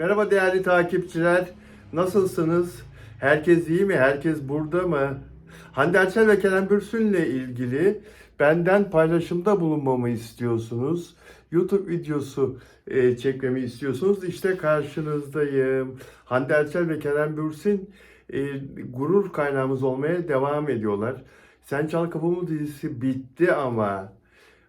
Merhaba değerli takipçiler. Nasılsınız? Herkes iyi mi? Herkes burada mı? Hande Erçel ve Kerem Bürsin'le ilgili benden paylaşımda bulunmamı istiyorsunuz. YouTube videosu e, çekmemi istiyorsunuz. İşte karşınızdayım. Hande Erçel ve Kerem Bürsin e, gurur kaynağımız olmaya devam ediyorlar. Sen Çal Kapımı dizisi bitti ama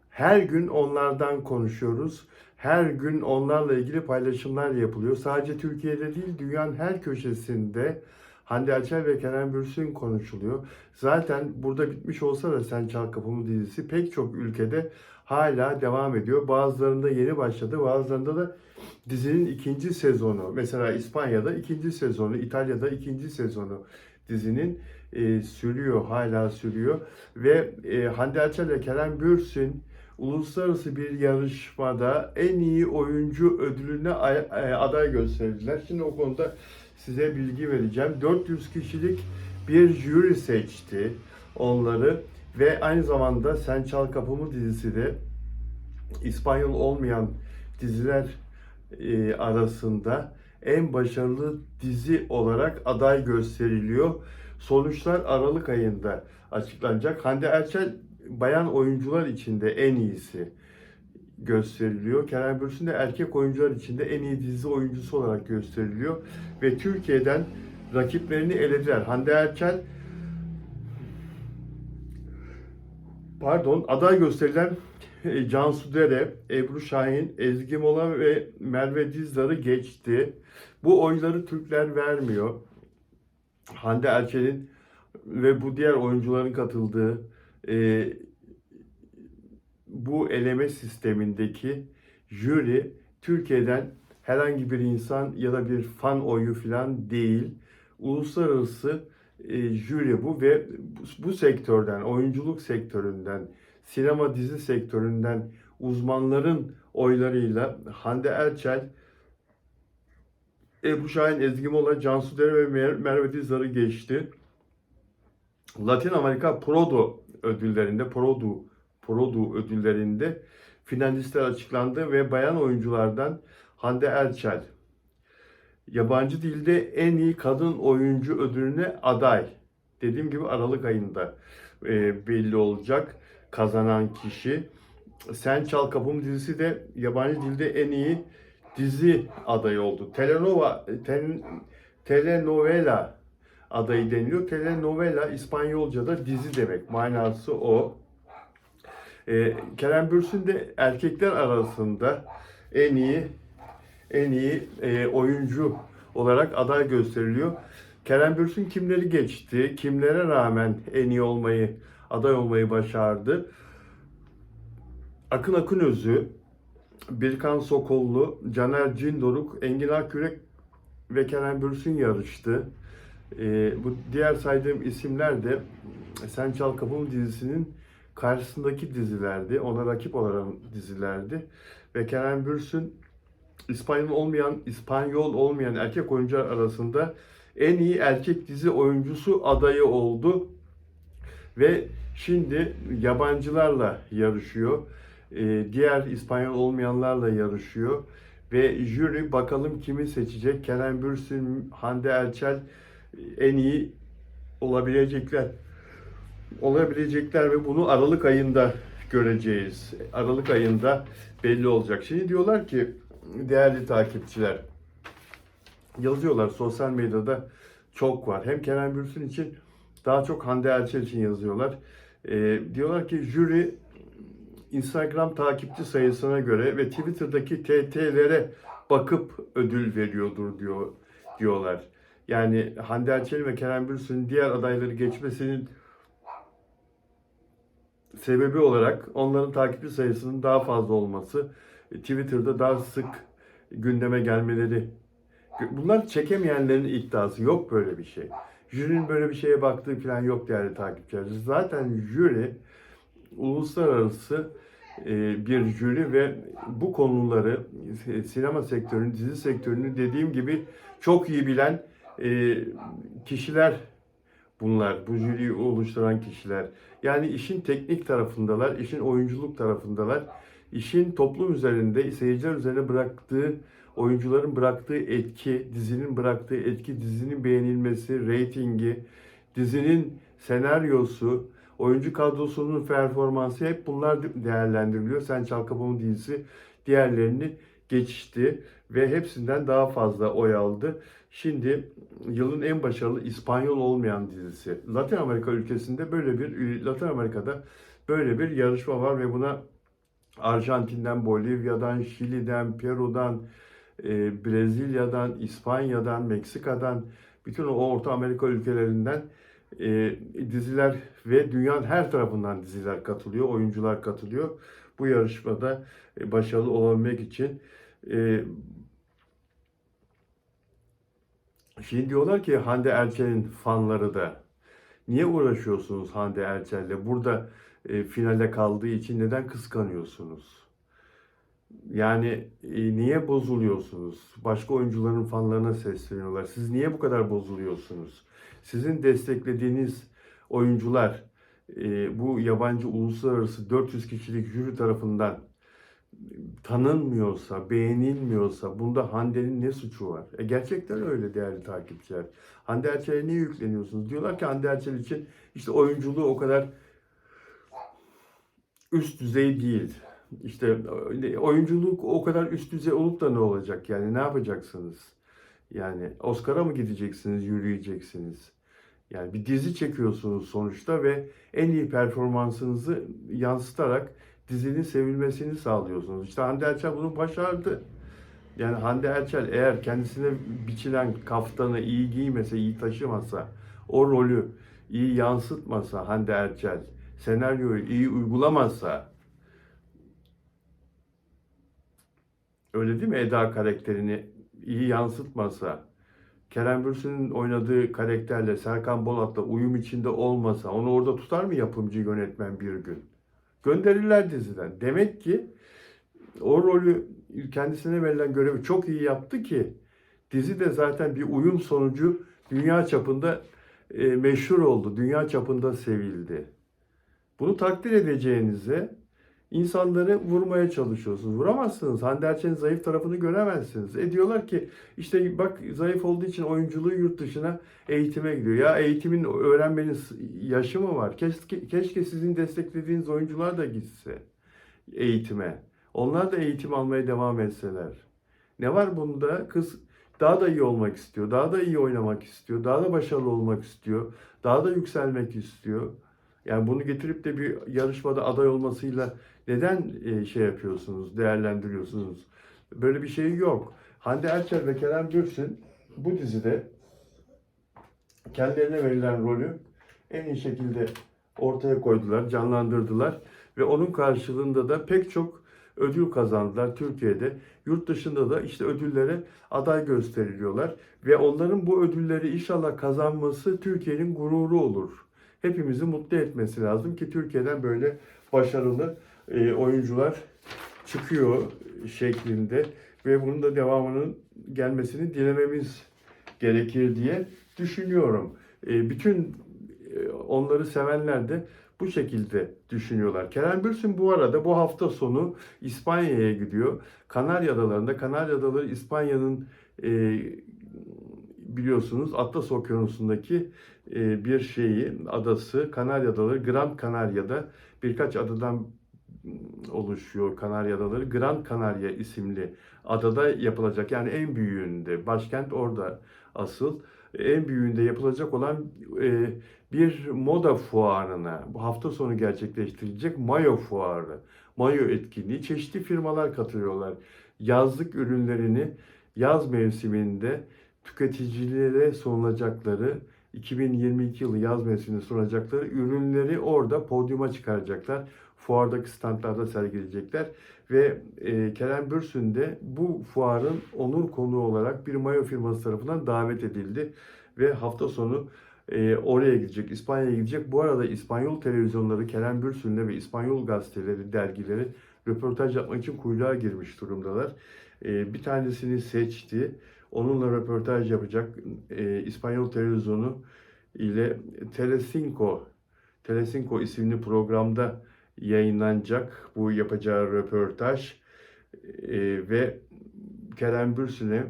her gün onlardan konuşuyoruz. Her gün onlarla ilgili paylaşımlar yapılıyor. Sadece Türkiye'de değil, dünyanın her köşesinde Hande Erçel ve Kerem Bürsin konuşuluyor. Zaten burada bitmiş olsa da Sen Çal Kapımı dizisi pek çok ülkede hala devam ediyor. Bazılarında yeni başladı, bazılarında da dizinin ikinci sezonu. Mesela İspanya'da ikinci sezonu, İtalya'da ikinci sezonu dizinin e, sürüyor, hala sürüyor. Ve e, Hande Erçel ve Kerem Bürsin uluslararası bir yarışmada en iyi oyuncu ödülüne e, aday gösterdiler. Şimdi o konuda size bilgi vereceğim. 400 kişilik bir jüri seçti onları ve aynı zamanda Sen Çal Kapımı dizisi de İspanyol olmayan diziler e, arasında en başarılı dizi olarak aday gösteriliyor. Sonuçlar Aralık ayında açıklanacak. Hande Erçel bayan oyuncular içinde en iyisi gösteriliyor. Kerem Bürsin de erkek oyuncular içinde en iyi dizi oyuncusu olarak gösteriliyor. Ve Türkiye'den rakiplerini elediler. Hande Erçel pardon aday gösterilen e, Cansu Dere, Ebru Şahin, Ezgi Mola ve Merve Dizdar'ı geçti. Bu oyları Türkler vermiyor. Hande Erçel'in ve bu diğer oyuncuların katıldığı e, bu eleme sistemindeki jüri Türkiye'den herhangi bir insan ya da bir fan oyu falan değil. Uluslararası e, jüri bu ve bu, bu sektörden, oyunculuk sektöründen, sinema dizi sektöründen uzmanların oylarıyla Hande Erçel, Ebru Şahin, Ezgi Mola, Cansu Dere ve Mer- Merve Dizdar'ı geçti. Latin Amerika Prodo ödüllerinde, Prodo, Prodo ödüllerinde finalistler açıklandı ve bayan oyunculardan Hande Erçel yabancı dilde en iyi kadın oyuncu ödülüne aday. Dediğim gibi Aralık ayında e, belli olacak kazanan kişi. Sen Çal Kapım dizisi de yabancı dilde en iyi dizi adayı oldu. Telenova, ten, telenovela adayı deniliyor. Telenovela İspanyolca'da dizi demek. Manası o. Ee, Kerem Bürsin de erkekler arasında en iyi en iyi e, oyuncu olarak aday gösteriliyor. Kerem Bürsin kimleri geçti, kimlere rağmen en iyi olmayı, aday olmayı başardı. Akın Akınözü, Birkan Sokollu, Caner Cindoruk, Engin Akkürek ve Kerem Bürsin yarıştı. Ee, bu diğer saydığım isimler de Sen Çal Kapım dizisinin karşısındaki dizilerdi. Ona rakip olan dizilerdi. Ve Kerem Bürsin İspanyol olmayan, İspanyol olmayan erkek oyuncular arasında en iyi erkek dizi oyuncusu adayı oldu. Ve şimdi yabancılarla yarışıyor. Ee, diğer İspanyol olmayanlarla yarışıyor. Ve jüri bakalım kimi seçecek? Kerem Bürsin, Hande Erçel en iyi olabilecekler. Olabilecekler ve bunu Aralık ayında göreceğiz. Aralık ayında belli olacak. Şimdi diyorlar ki değerli takipçiler yazıyorlar sosyal medyada çok var. Hem Kerem Bürsin için daha çok Hande Erçel için yazıyorlar. Ee, diyorlar ki jüri Instagram takipçi sayısına göre ve Twitter'daki TT'lere bakıp ödül veriyordur diyor diyorlar. Yani Hande Erçel ve Kerem Bürsin'in diğer adayları geçmesinin sebebi olarak onların takipçi sayısının daha fazla olması, Twitter'da daha sık gündeme gelmeleri. Bunlar çekemeyenlerin iddiası. Yok böyle bir şey. Jürinin böyle bir şeye baktığı falan yok değerli takipçiler. Zaten jüri uluslararası e, bir jüri ve bu konuları e, sinema sektörünü, dizi sektörünü dediğim gibi çok iyi bilen e, kişiler bunlar. Bu jüriyi oluşturan kişiler. Yani işin teknik tarafındalar, işin oyunculuk tarafındalar. işin toplum üzerinde, seyirciler üzerine bıraktığı oyuncuların bıraktığı etki, dizinin bıraktığı etki, dizinin beğenilmesi, reytingi, dizinin senaryosu, oyuncu kadrosunun performansı hep bunlar değerlendiriliyor. Sen Çal Kapımı dizisi diğerlerini geçti ve hepsinden daha fazla oy aldı. Şimdi yılın en başarılı İspanyol olmayan dizisi. Latin Amerika ülkesinde böyle bir Latin Amerika'da böyle bir yarışma var ve buna Arjantin'den, Bolivya'dan, Şili'den, Peru'dan, e, Brezilya'dan, İspanya'dan, Meksika'dan, bütün o Orta Amerika ülkelerinden e, diziler ve dünyanın her tarafından diziler katılıyor, oyuncular katılıyor. Bu yarışmada e, başarılı olabilmek için e, Şimdi diyorlar ki Hande Erçel'in fanları da niye uğraşıyorsunuz Hande Erçel'le? Burada e, finale kaldığı için neden kıskanıyorsunuz? Yani e, niye bozuluyorsunuz? Başka oyuncuların fanlarına sesleniyorlar. Siz niye bu kadar bozuluyorsunuz? Sizin desteklediğiniz oyuncular e, bu yabancı uluslararası 400 kişilik jüri tarafından tanınmıyorsa, beğenilmiyorsa bunda Hande'nin ne suçu var? E gerçekten öyle değerli takipçiler. Hande Erçel'e niye yükleniyorsunuz? Diyorlar ki Hande Erçel için işte oyunculuğu o kadar üst düzey değil. İşte oyunculuk o kadar üst düzey olup da ne olacak yani ne yapacaksınız? Yani Oscar'a mı gideceksiniz, yürüyeceksiniz? Yani bir dizi çekiyorsunuz sonuçta ve en iyi performansınızı yansıtarak dizinin sevilmesini sağlıyorsunuz. İşte Hande Erçel bunu başardı. Yani Hande Erçel eğer kendisine biçilen kaftanı iyi giymese, iyi taşımasa, o rolü iyi yansıtmasa Hande Erçel, senaryoyu iyi uygulamazsa, öyle değil mi Eda karakterini iyi yansıtmasa, Kerem Bürsin'in oynadığı karakterle Serkan Bolat'la uyum içinde olmasa, onu orada tutar mı yapımcı yönetmen bir gün? Gönderirler diziden. Demek ki o rolü kendisine verilen görevi çok iyi yaptı ki dizi de zaten bir uyum sonucu dünya çapında e, meşhur oldu. Dünya çapında sevildi. Bunu takdir edeceğinize insanları vurmaya çalışıyorsunuz. Vuramazsınız. Hande zayıf tarafını göremezsiniz. E diyorlar ki işte bak zayıf olduğu için oyunculuğu yurt dışına eğitime gidiyor. Ya eğitimin öğrenmenin yaşı mı var? Keşke, keşke sizin desteklediğiniz oyuncular da gitse eğitime. Onlar da eğitim almaya devam etseler. Ne var bunda? Kız daha da iyi olmak istiyor. Daha da iyi oynamak istiyor. Daha da başarılı olmak istiyor. Daha da yükselmek istiyor. Yani bunu getirip de bir yarışmada aday olmasıyla neden e, şey yapıyorsunuz, değerlendiriyorsunuz? Böyle bir şey yok. Hande Erçel ve Kerem Bürsin bu dizide kendilerine verilen rolü en iyi şekilde ortaya koydular, canlandırdılar ve onun karşılığında da pek çok ödül kazandılar Türkiye'de. Yurt dışında da işte ödüllere aday gösteriliyorlar ve onların bu ödülleri inşallah kazanması Türkiye'nin gururu olur. Hepimizi mutlu etmesi lazım ki Türkiye'den böyle başarılı e, oyuncular çıkıyor şeklinde ve bunun da devamının gelmesini dilememiz gerekir diye düşünüyorum. E, bütün e, onları sevenler de bu şekilde düşünüyorlar. Kerem Bürsin bu arada bu hafta sonu İspanya'ya gidiyor. Kanarya Adaları'nda, Kanarya Adaları İspanya'nın e, biliyorsunuz Atlas Okyanusu'ndaki e, bir şeyi, adası Kanarya Adaları, Gran Canaria'da birkaç adadan oluşuyor Kanarya Adaları. Gran Canaria isimli adada yapılacak yani en büyüğünde, başkent orada asıl en büyüğünde yapılacak olan e, bir moda fuarına bu hafta sonu gerçekleştirilecek Mayo fuarı, Mayo etkinliği çeşitli firmalar katılıyorlar. Yazlık ürünlerini yaz mevsiminde tüketicilere sunulacakları 2022 yılı yaz mevsiminde sunacakları ürünleri orada podyuma çıkaracaklar. Fuardaki standlarda sergileyecekler. Ve e, Kerem Bürsün de bu fuarın onur konuğu olarak bir mayo firması tarafından davet edildi. Ve hafta sonu e, oraya gidecek, İspanya'ya gidecek. Bu arada İspanyol televizyonları Kerem Bürsün'le ve İspanyol gazeteleri, dergileri röportaj yapmak için kuyruğa girmiş durumdalar. E, bir tanesini seçti. Onunla röportaj yapacak e, İspanyol televizyonu ile Telecinco, Telecinco isimli programda yayınlanacak bu yapacağı röportaj e, ve Kerem Bürsin'e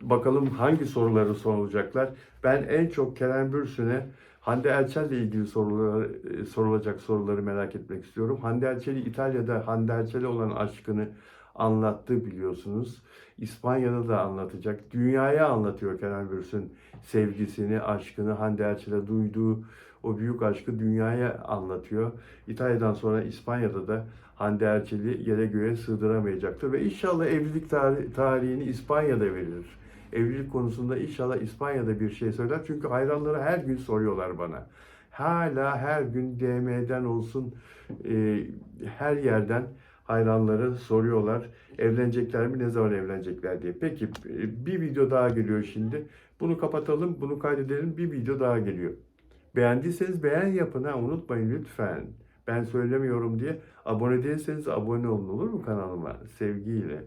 bakalım hangi soruları sorulacaklar. Ben en çok Kerem Bürsin'e Hande Erçel'le ilgili soruları, e, sorulacak soruları merak etmek istiyorum. Hande Erçel'i İtalya'da Hande Erçel'e olan aşkını anlattı biliyorsunuz. İspanya'da da anlatacak. Dünyaya anlatıyor Kerem Bürsin sevgisini, aşkını, Hande Erçel'e duyduğu o büyük aşkı dünyaya anlatıyor. İtalya'dan sonra İspanya'da da Hande Erçel'i yere göğe sığdıramayacaktır ve inşallah evlilik tari- tarihini İspanya'da verir. Evlilik konusunda inşallah İspanya'da bir şey söyler. Çünkü hayranları her gün soruyorlar bana. Hala her gün DM'den olsun e, her yerden hayranları soruyorlar. Evlenecekler mi? Ne zaman evlenecekler diye. Peki bir video daha geliyor şimdi. Bunu kapatalım, bunu kaydedelim. Bir video daha geliyor. Beğendiyseniz beğen yapın ha unutmayın lütfen. Ben söylemiyorum diye abone değilseniz abone olun olur mu kanalıma? Sevgiyle.